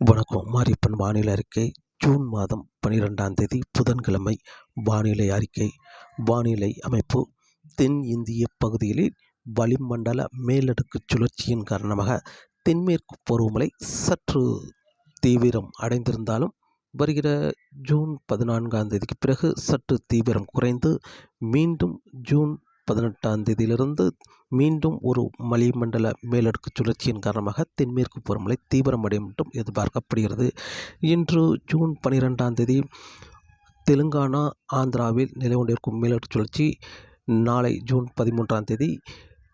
வணக்கம். மாரியப்பன் வானிலை அறிக்கை ஜூன் மாதம் பனிரெண்டாம் தேதி புதன்கிழமை வானிலை அறிக்கை. வானிலை அமைப்பு தென் இந்திய பகுதிகளில் வளிமண்டல மேலடுக்கு சுழற்சியின் காரணமாக தென்மேற்கு பருவமழை சற்று தீவிரம் அடைந்திருந்தாலும் வருகிற ஜூன் பதினான்காம் தேதிக்கு பிறகு சற்று தீவிரம் குறைந்து மீண்டும் ஜூன் பதினெட்டாம் தேதியிலிருந்து மீண்டும் ஒரு வளிமண்டல மேலடுக்கு சுழற்சியின் காரணமாக தென்மேற்கு பருவமழை தீவிரமடையும் என்றும் எதிர்பார்க்கப்படுகிறது. இன்று ஜூன் பனிரெண்டாம் தேதி தெலுங்கானா ஆந்திராவில் நிலை கொண்டிருக்கும் மேலடுக்கு சுழற்சி நாளை ஜூன் பதிமூன்றாம் தேதி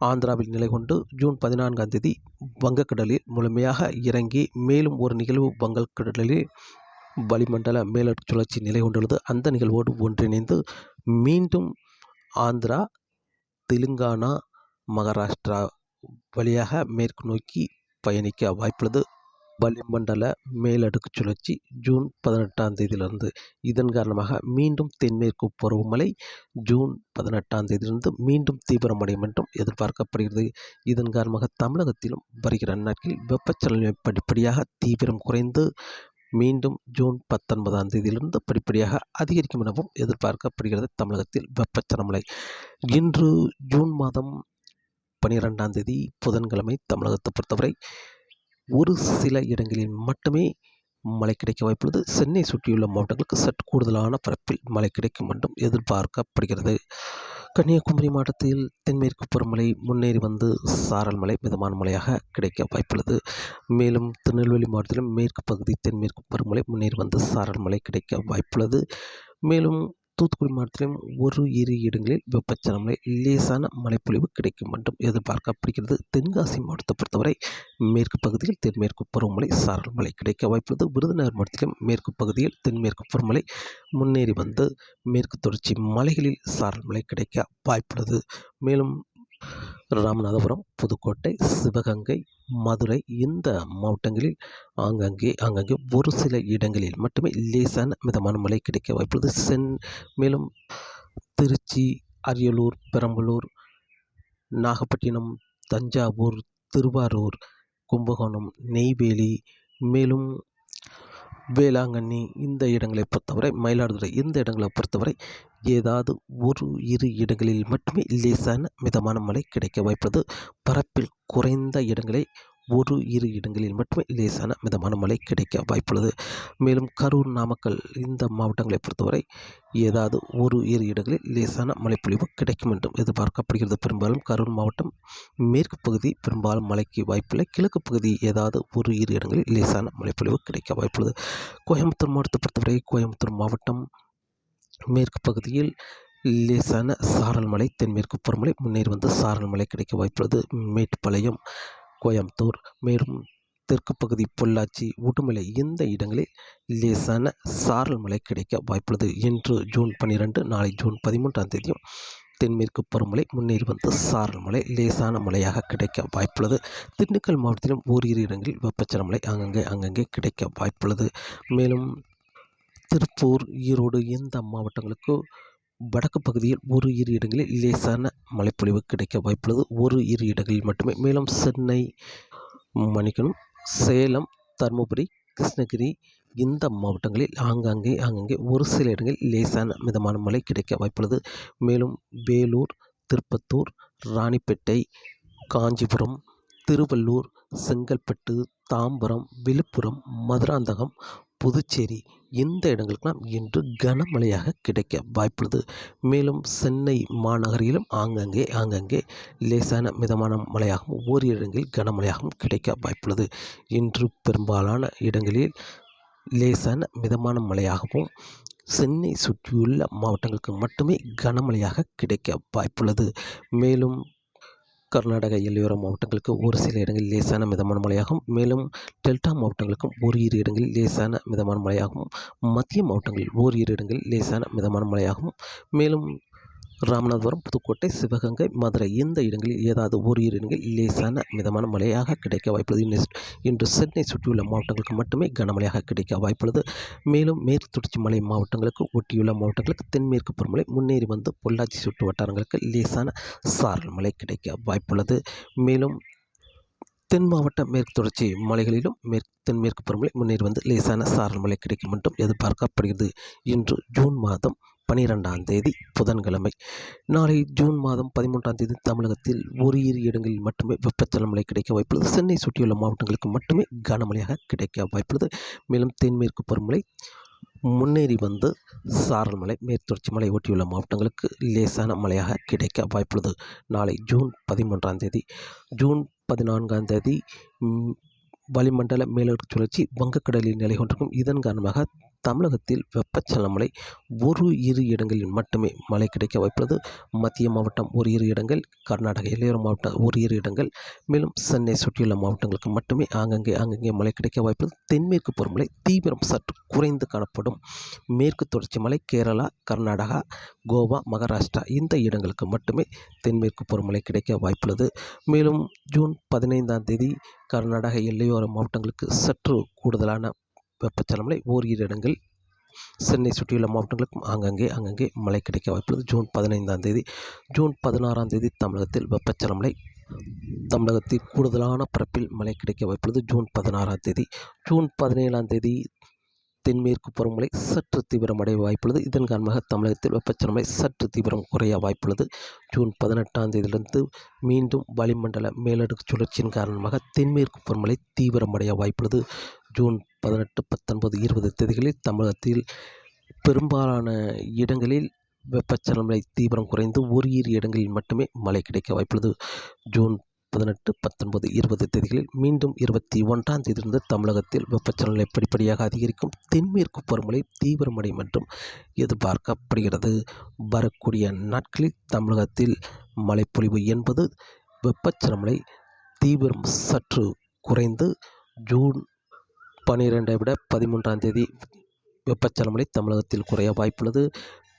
ஆந்திராவில் நிலை கொண்டு ஜூன் பதினான்காம் தேதி வங்கக்கடலில் முழுமையாக இறங்கி மேலும் ஒரு நிகழ்வு வங்கக்கடலில் வளிமண்டல மேலடுக்கு சுழற்சி நிலை கொண்டுள்ளது அந்த நிகழ்வோடு ஒன்றிணைந்து மீண்டும் ஆந்திரா தெலுங்கானா மகாராஷ்டிரா வழியாக மேற்கு நோக்கி பயணிக்க வாய்ப்புள்ளது. வளிமண்டல மேலடுக்கு சுழற்சி ஜூன் பதினெட்டாம் தேதியிலிருந்து. இதன் காரணமாக மீண்டும் தென்மேற்கு பருவமழை ஜூன் பதினெட்டாம் தேதியிலிருந்து மீண்டும் தீவிரமடையும் என்றும் எதிர்பார்க்கப்படுகிறது. இதன் காரணமாக தமிழகத்திலும் வருகிற நாட்களில் வெப்பச்சலனை படிப்படியாக தீவிரம் குறைந்து மீண்டும் ஜூன் பத்தொன்பதாம் தேதியிலிருந்து படிப்படியாக அதிகரிக்கும் எனவும் எதிர்பார்க்கப்படுகிறது தமிழகத்தில் வெப்பச்சலமலை இன்று ஜூன் மாதம் பனிரெண்டாம் தேதி புதன்கிழமை தமிழகத்தை பொறுத்தவரை ஒரு சில இடங்களில் மட்டுமே மழை கிடைக்க வாய்ப்புள்ளது சென்னை சுற்றியுள்ள மாவட்டங்களுக்கு சற்று கூடுதலான பரப்பில் மழை கிடைக்கும் என்றும் எதிர்பார்க்கப்படுகிறது. கன்னியாகுமரி மாவட்டத்தில் தென்மேற்கு பருவமழை முன்னேறி வந்து சாரல் மழை மிதமான மழையாக கிடைக்க வாய்ப்புள்ளது. மேலும் திருநெல்வேலி மாவட்டத்திலும் மேற்கு பகுதி தென்மேற்கு பருவமழை முன்னேறி வந்து சாரல் மழை கிடைக்க வாய்ப்புள்ளது. மேலும் தூத்துக்குடி மாவட்டத்திலும் ஒரு இரு இடங்களில் வெப்பச்சலமலை லேசான மழைப்பொழிவு கிடைக்கும் என்றும் எதிர்பார்க்கப்படுகிறது. தென்காசி மாவட்டத்தை பொறுத்தவரை மேற்கு பகுதியில் தென்மேற்கு பருவமழை சாரல் மழை கிடைக்க வாய்ப்புள்ளது. விருதுநகர் மாவட்டத்திலும் மேற்கு பகுதியில் தென்மேற்கு பருவமழை முன்னேறி வந்து மேற்கு தொடர்ச்சி மலைகளில் சாரல் மழை கிடைக்க வாய்ப்புள்ளது. மேலும் ராமநாதபுரம் புதுக்கோட்டை சிவகங்கை மதுரை இந்த மாவட்டங்களில் ஆங்காங்கே ஆங்காங்கே ஒரு சில இடங்களில் மட்டுமே லேசான மிதமான மழை கிடைக்க வாய்ப்புள்ளது. சென் மேலும் திருச்சி அரியலூர் பெரம்பலூர் நாகப்பட்டினம் தஞ்சாவூர் திருவாரூர் கும்பகோணம் நெய்வேலி மேலும் வேளாங்கண்ணி இந்த இடங்களை பொறுத்தவரை மயிலாடுதுறை இந்த இடங்களை பொறுத்தவரை ஏதாவது ஒரு இரு இடங்களில் மட்டுமே லேசான மிதமான மழை கிடைக்க வாய்ப்புள்ளது பரப்பில் குறைந்த இடங்களை ஒரு இரு இடங்களில் மட்டுமே லேசான மிதமான மழை கிடைக்க வாய்ப்புள்ளது. மேலும் கரூர் நாமக்கல் இந்த மாவட்டங்களை பொறுத்தவரை ஏதாவது ஒரு இரு இடங்களில் லேசான மழைப்பொழிவு கிடைக்கும் என்றும் எதிர்பார்க்கப்படுகிறது. பெரும்பாலும் கரூர் மாவட்டம் மேற்கு பகுதி பெரும்பாலும் மழைக்கு வாய்ப்பில்லை. கிழக்கு பகுதி ஏதாவது ஒரு இரு இடங்களில் லேசான மழைப்பொழிவு கிடைக்க வாய்ப்புள்ளது. கோயம்புத்தூர் மாவட்டத்தை பொறுத்தவரை கோயம்புத்தூர் மாவட்டம் மேற்கு பகுதியில் லேசான சாரல் மலை தென்மேற்கு பருவமழை முன்னேறி வந்து சாரல் மலை கிடைக்க வாய்ப்புள்ளது. மேட்டுப்பாளையம் கோயம்புத்தூர் மேலும் தெற்கு பகுதி பொள்ளாச்சி உடுமலை இந்த இடங்களில் லேசான சாரல் மழை கிடைக்க வாய்ப்புள்ளது இன்று ஜூன் பன்னிரெண்டு நாளை ஜூன் பதிமூன்றாம் தேதியும் தென்மேற்கு பருவமழை முன்னேறி வந்து சாரல் மழை லேசான மழையாக கிடைக்க வாய்ப்புள்ளது. திண்டுக்கல் மாவட்டத்திலும் ஓரிரு இடங்களில் வெப்பச்சல மழை அங்கங்கே அங்கங்கே கிடைக்க வாய்ப்புள்ளது. மேலும் திருப்பூர் ஈரோடு இந்த மாவட்டங்களுக்கு வடக்கு பகுதியில் ஒரு இரு இடங்களில் லேசான மழைப்பொழிவு கிடைக்க வாய்ப்புள்ளது. ஒரு இரு இடங்களில் மட்டுமே. மேலும் சென்னை மணிக்கணும் சேலம் தருமபுரி கிருஷ்ணகிரி இந்த மாவட்டங்களில் ஆங்காங்கே ஆங்காங்கே ஒரு சில இடங்களில் லேசான மிதமான மழை கிடைக்க வாய்ப்புள்ளது. மேலும் வேலூர் திருப்பத்தூர் ராணிப்பேட்டை காஞ்சிபுரம் திருவள்ளூர் செங்கல்பட்டு தாம்பரம் விழுப்புரம் மதுராந்தகம் புதுச்சேரி இந்த இடங்களுக்கெல்லாம் இன்று கனமழையாக கிடைக்க வாய்ப்புள்ளது? மேலும் சென்னை மாநகரிலும் ஆங்கங்கே ஆங்கங்கே லேசான மிதமான மழையாகவும் ஓரிரு இடங்களில் கனமழையாகவும் கிடைக்க வாய்ப்புள்ளது. இன்று பெரும்பாலான இடங்களில் லேசான மிதமான மழையாகவும் சென்னை சுற்றியுள்ள மாவட்டங்களுக்கு மட்டுமே கனமழையாக கிடைக்க வாய்ப்புள்ளது. மேலும் கர்நாடக எல்லையோர மாவட்டங்களுக்கு ஒரு சில இடங்களில் லேசான மிதமான மழையாகும். மேலும் டெல்டா மாவட்டங்களுக்கும் ஓரிரு இடங்களில் லேசான மிதமான மழையாகும். மத்திய மாவட்டங்களில் ஓரிரு இடங்களில் லேசான மிதமான மழையாகும். மேலும் ராமநாதபுரம் புதுக்கோட்டை சிவகங்கை மதுரை. இந்த இடங்களில் ஏதாவது ஓரிரு இடங்களில் லேசான மிதமான மழையாக கிடைக்க வாய்ப்புள்ளது. இன்று இன்று சென்னை சுற்றியுள்ள மாவட்டங்களுக்கு மட்டுமே கனமழையாக கிடைக்க வாய்ப்புள்ளது. மேலும் மேற்கு தொடர்ச்சி மலை மாவட்டங்களுக்கு ஒட்டியுள்ள மாவட்டங்களுக்கு தென்மேற்கு பருவமழை முன்னேறி வந்து பொள்ளாச்சி சுற்று வட்டாரங்களுக்கு லேசான சாரல் மழை கிடைக்க வாய்ப்புள்ளது. மேலும் தென் மாவட்ட மேற்கு தொடர்ச்சி மலைகளிலும் மேற்கு தென்மேற்கு பருவமழை முன்னேறி வந்து லேசான சாரல் மழை கிடைக்கும் என்றும் எதிர்பார்க்கப்படுகிறது. இன்று ஜூன் மாதம் பனிரெண்டாம் தேதி புதன்கிழமை. நாளை ஜூன் மாதம் பதிமூன்றாம் தேதி தமிழகத்தில் ஒரு இரு இடங்களில் மட்டுமே வெப்பச்சலன மழை கிடைக்க வாய்ப்புள்ளது. சென்னை சுற்றியுள்ள மாவட்டங்களுக்கு மட்டுமே கனமழையாக கிடைக்க வாய்ப்புள்ளது. மேலும் தென்மேற்கு பருவமழை முன்னேறி வந்து சாரல் மலை மேற்தொடர்ச்சி மலை ஒட்டியுள்ள மாவட்டங்களுக்கு லேசான மழையாக கிடைக்க வாய்ப்புள்ளது. நாளை ஜூன் பதிமூன்றாம் தேதி ஜூன் பதினான்காம் தேதி வளிமண்டல மேலடுக்கு சுழற்சி வங்கக்கடலில் நிலை கொண்டிருக்கும். இதன் காரணமாக தமிழகத்தில் வெப்பச்சலமலை ஒரு இரு இடங்களில் மட்டுமே மழை கிடைக்க வாய்ப்புள்ளது. மத்திய மாவட்டம் ஒரு இரு இடங்கள் கர்நாடக எல்லையோர மாவட்டம் ஒரு இரு இடங்கள். மேலும் சென்னை சுற்றியுள்ள மாவட்டங்களுக்கு மட்டுமே ஆங்கங்கே ஆங்கங்கே மழை கிடைக்க வாய்ப்புள்ளது. தென்மேற்கு பருவமழை தீவிரம் சற்று குறைந்து காணப்படும். மேற்கு தொடர்ச்சி மலை கேரளா கர்நாடகா கோவா மகாராஷ்டிரா இந்த இடங்களுக்கு மட்டுமே தென்மேற்கு பருவமழை கிடைக்க வாய்ப்புள்ளது. மேலும் ஜூன் பதினைந்தாம் தேதி கர்நாடக எல்லையோர மாவட்டங்களுக்கு சற்று கூடுதலான வெப்பச்சலனமலை ஓரிரு இடங்கள் சென்னை சுற்றியுள்ள மாவட்டங்களுக்கும் அங்கங்கே அங்கங்கே மழை கிடைக்க வாய்ப்புள்ளது. ஜூன் பதினைந்தாம் தேதி ஜூன் பதினாறாம் தேதி தமிழகத்தில் வெப்பச்சலமலை தமிழகத்தில் கூடுதலான பரப்பில் மழை கிடைக்க வாய்ப்புள்ளது. ஜூன் பதினாறாம் தேதி ஜூன் பதினேழாம் தேதி தென்மேற்கு பருவமழை சற்று தீவிரமடைய வாய்ப்புள்ளது. இதன் காரணமாக தமிழகத்தில் வெப்பச்சலமலை சற்று தீவிரம் குறைய வாய்ப்புள்ளது. ஜூன் பதினெட்டாம் தேதியிலிருந்து மீண்டும் வளிமண்டல மேலடுக்கு சுழற்சியின் காரணமாக தென்மேற்கு பருவமழை தீவிரமடைய வாய்ப்புள்ளது. ஜூன் பதினெட்டு பத்தொன்பது இருபது தேதிகளில் தமிழகத்தில் பெரும்பாலான இடங்களில் வெப்பச்சலன தீவிரம் குறைந்து ஒரு இரு இடங்களில் மட்டுமே மழை கிடைக்க வாய்ப்புள்ளது. ஜூன் பதினெட்டு பத்தொன்பது இருபது தேதிகளில் மீண்டும் இருபத்தி ஒன்றாம் தேதியிலிருந்து தமிழகத்தில் வெப்பச்சலநிலை படிப்படியாக அதிகரிக்கும் தென்மேற்கு பருவமழை தீவிரமடையும் என்றும் எதிர்பார்க்கப்படுகிறது. வரக்கூடிய நாட்களில் தமிழகத்தில் மழைப்பொழிவு என்பது வெப்பச்சலன தீவிரம் சற்று குறைந்து ஜூன் பனிரெண்டை விட பதிமூன்றாம் தேதி வெப்பச்சலமழை தமிழகத்தில் குறைய வாய்ப்புள்ளது.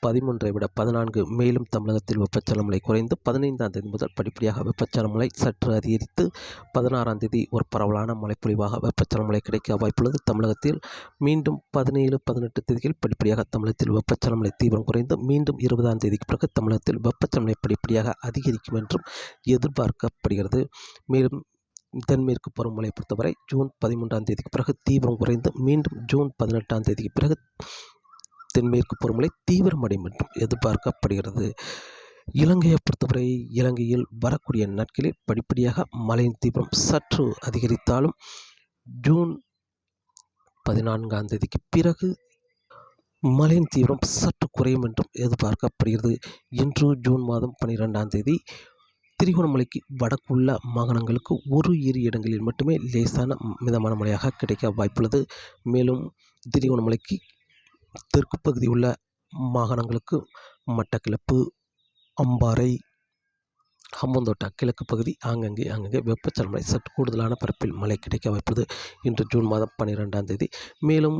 பதிமூன்றை விட பதினான்கு மேலும் தமிழகத்தில் வெப்பச்சலமலை குறைந்து பதினைந்தாம் தேதி முதல் படிப்படியாக வெப்பச்சலமலை சற்று அதிகரித்து பதினாறாம் தேதி ஒரு பரவலான மழைப்பொழிவாக வெப்பச்சலமலை கிடைக்க வாய்ப்புள்ளது. தமிழகத்தில் மீண்டும் பதினேழு பதினெட்டு தேதிகள் படிப்படியாக தமிழகத்தில் வெப்பச்சலமலை தீவிரம் குறைந்து மீண்டும் இருபதாம் தேதிக்கு பிறகு தமிழகத்தில் வெப்பச்சலமலை படிப்படியாக அதிகரிக்கும் என்றும் எதிர்பார்க்கப்படுகிறது. மேலும் தென்மேற்கு பருவமழை பொறுத்தவரை ஜூன் பதிமூன்றாம் தேதிக்கு பிறகு தீவிரம் குறைந்து மீண்டும் ஜூன் பதினெட்டாம் தேதிக்கு பிறகு தென்மேற்கு பருவமழை தீவிரமடையும் என்றும் எதிர்பார்க்கப்படுகிறது. இலங்கையை பொறுத்தவரை இலங்கையில் வரக்கூடிய நாட்களில் படிப்படியாக மழையின் தீவிரம் சற்று அதிகரித்தாலும் ஜூன் பதினான்காம் தேதிக்கு பிறகு மழையின் தீவிரம் சற்று குறையும் என்றும் எதிர்பார்க்கப்படுகிறது. இன்று ஜூன் மாதம் பன்னிரெண்டாம் தேதி திரிகோணமலைக்கு வடக்குள்ள மாகாணங்களுக்கு ஒரு இரு இடங்களில் மட்டுமே லேசான மிதமான மழையாக கிடைக்க வாய்ப்புள்ளது. மேலும் திரிகோணமலைக்கு தெற்கு பகுதி உள்ள மாகாணங்களுக்கு மட்டக்கிழப்பு அம்பாறை ஹம்பந்தோட்டா கிழக்கு பகுதி ஆங்கங்கே ஆங்கங்கே வெப்பச்சலன மழை சற்று கூடுதலான பரப்பில் மழை கிடைக்க வாய்ப்புள்ளது. இன்று ஜூன் மாதம் பன்னிரெண்டாம் தேதி. மேலும்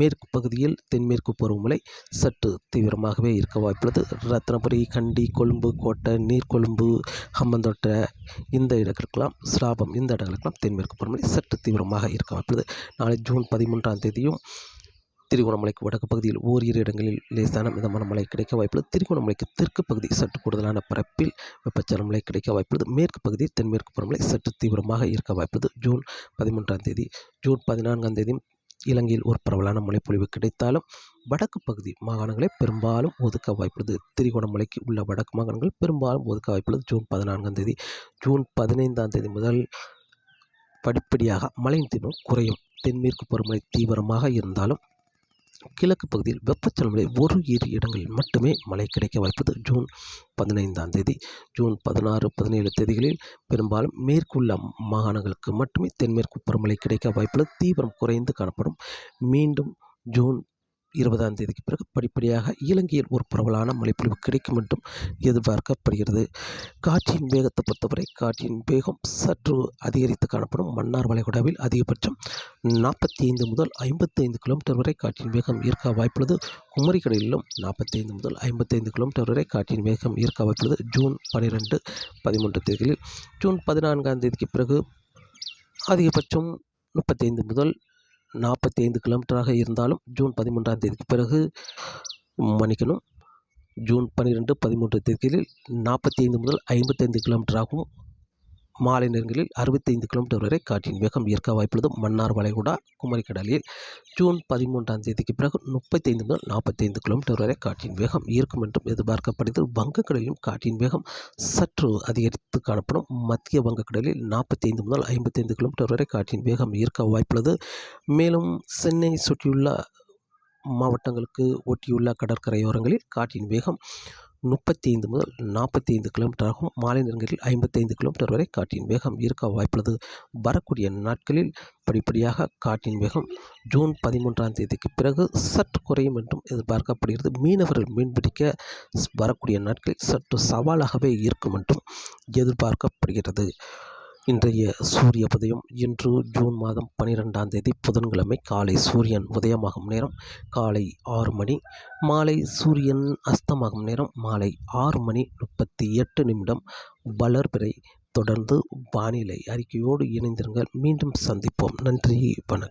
மேற்கு பகுதியில் தென்மேற்கு பருவமழை சற்று தீவிரமாகவே இருக்க வாய்ப்புள்ளது. ரத்னபுரி கண்டி கொழும்பு கோட்டை நீர்கொழும்பு ஹம்பந்தோட்டை இந்த இடங்களுக்கெல்லாம் சிலாபம் இந்த இடங்களுக்கெல்லாம் தென்மேற்கு பருவமழை சற்று தீவிரமாக இருக்க வாய்ப்புள்ளது. நாளை ஜூன் பதிமூன்றாம் தேதியும் திருகோணமலைக்கு வடக்கு பகுதியில் ஓரிரு இடங்களில் லேசான மிதமான மழை கிடைக்க வாய்ப்புள்ளது. திருகோணமலைக்கு தெற்கு பகுதி சற்று கூடுதலான பரப்பில் வெப்பச்சல மழை கிடைக்க வாய்ப்புள்ளது. மேற்கு பகுதி தென்மேற்கு பருவமழை சற்று தீவிரமாக இருக்க வாய்ப்புள்ளது. ஜூன் பதிமூன்றாம் தேதி ஜூன் பதினான்காம் தேதியும் இலங்கையில் ஒரு பரவலான மழைப்பொழிவு கிடைத்தாலும் வடக்கு பகுதி மாகாணங்களை பெரும்பாலும் ஒதுக்க வாய்ப்புள்ளது. திரிகோணமலைக்கு உள்ள வடக்கு மாகாணங்கள் பெரும்பாலும் ஒதுக்க வாய்ப்புள்ளது. ஜூன் பதினான்காம் தேதி ஜூன் பதினைந்தாம் தேதி முதல் படிப்படியாக மழையின் தீவிரம் குறையும். தென்மேற்கு பருவமழை தீவிரமாக இருந்தாலும் கிழக்கு பகுதியில் வெப்பச்சலமடை ஒரு இரு இடங்களில் மட்டுமே மழை கிடைக்க வாய்ப்பது ஜூன் பதினைந்தாம் தேதி. ஜூன் பதினாறு பதினேழு தேதிகளில் பெரும்பாலும் மேற்குள்ள மாகாணங்களுக்கு மட்டுமே தென்மேற்கு பருவமழை கிடைக்க வாய்ப்புள்ளது. தீவிரம் குறைந்து காணப்படும். மீண்டும் ஜூன் இருபதாம் தேதிக்கு பிறகு படிப்படியாக இலங்கையில் ஒரு பரவலான மழைப்பொழிவு கிடைக்கும் என்றும் எதிர்பார்க்கப்படுகிறது. காற்றின் வேகத்தை பொறுத்தவரை காற்றின் வேகம் சற்று அதிகரித்து காணப்படும் மன்னார் வளைகுடாவில் அதிகபட்சம் நாற்பத்தி ஐந்து முதல் ஐம்பத்தைந்து கிலோமீட்டர் வரை காற்றின் வேகம் இருக்க வாய்ப்புள்ளது. குமரிக்கடலிலும் நாற்பத்தைந்து முதல் ஐம்பத்தைந்து கிலோமீட்டர் வரை காற்றின் வேகம் இருக்க வாய்ப்புள்ளது. ஜூன் பன்னிரெண்டு பதிமூன்று தேதிகளில். ஜூன் பதினான்காம் தேதிக்கு பிறகு அதிகபட்சம் முப்பத்தைந்து முதல் நாற்பத்தி ஐந்து கிலோமீட்டராக இருந்தாலும் ஜூன் பதிமூன்றாம் தேதிக்கு பிறகு மன்னிக்கணும். ஜூன் பன்னிரெண்டு பதிமூன்று தேதிகளில் நாற்பத்தி ஐந்து முதல் ஐம்பத்தைந்து கிலோமீட்டராகவும் மாலை நேரங்களில் அறுபத்தைந்து கிலோமீட்டர் வரை காற்றின் வேகம் இருக்க வாய்ப்புள்ளது. மன்னார் வளைகுடா குமரிக்கடலில் ஜூன் பதிமூன்றாம் தேதிக்கு பிறகு முப்பத்தைந்து முதல் நாற்பத்தைந்து கிலோமீட்டர் வரை காற்றின் வேகம் இருக்கும் என்றும் எதிர்பார்க்கப்படுகிறது. வங்கக்கடலிலும் காற்றின் வேகம் சற்று அதிகரித்து காணப்படும். மத்திய வங்கக்கடலில் நாற்பத்தைந்து முதல் ஐம்பத்தைந்து கிலோமீட்டர் வரை காற்றின் வேகம் இருக்க வாய்ப்புள்ளது. மேலும் சென்னை சுற்றியுள்ள மாவட்டங்களுக்கு ஒட்டியுள்ள கடற்கரையோரங்களில் காற்றின் வேகம் முப்பத்தி ஐந்து முதல் நாற்பத்தி ஐந்து கிலோமீட்டர் ஆகும் மாலை நேரங்களில் ஐம்பத்தைந்து கிலோமீட்டர் வரை காற்றின் வேகம் இருக்க வாய்ப்புள்ளது. வரக்கூடிய நாட்களில் படிப்படியாக காற்றின் வேகம் ஜூன் பதிமூன்றாம் தேதிக்கு பிறகு சற்று குறையும் என்றும் எதிர்பார்க்கப்படுகிறது. மீனவர்கள் மீன்பிடிக்க வரக்கூடிய நாட்களில் சற்று சவாலாகவே இருக்கும் என்றும் எதிர்பார்க்கப்படுகிறது. இன்றைய சூரிய உதயம். இன்று ஜூன் மாதம் பனிரெண்டாம் தேதி புதன்கிழமை காலை சூரியன் உதயமாகும் நேரம் காலை ஆறு மணி மாலை சூரியன் அஸ்தமாகும் நேரம் மாலை ஆறு மணி முப்பத்தி எட்டு நிமிடம். வளர்பிறை தொடர்ந்து வானிலை அறிக்கையோடு இணைந்திருங்கள். மீண்டும் சந்திப்போம். நன்றி வணக்கம்.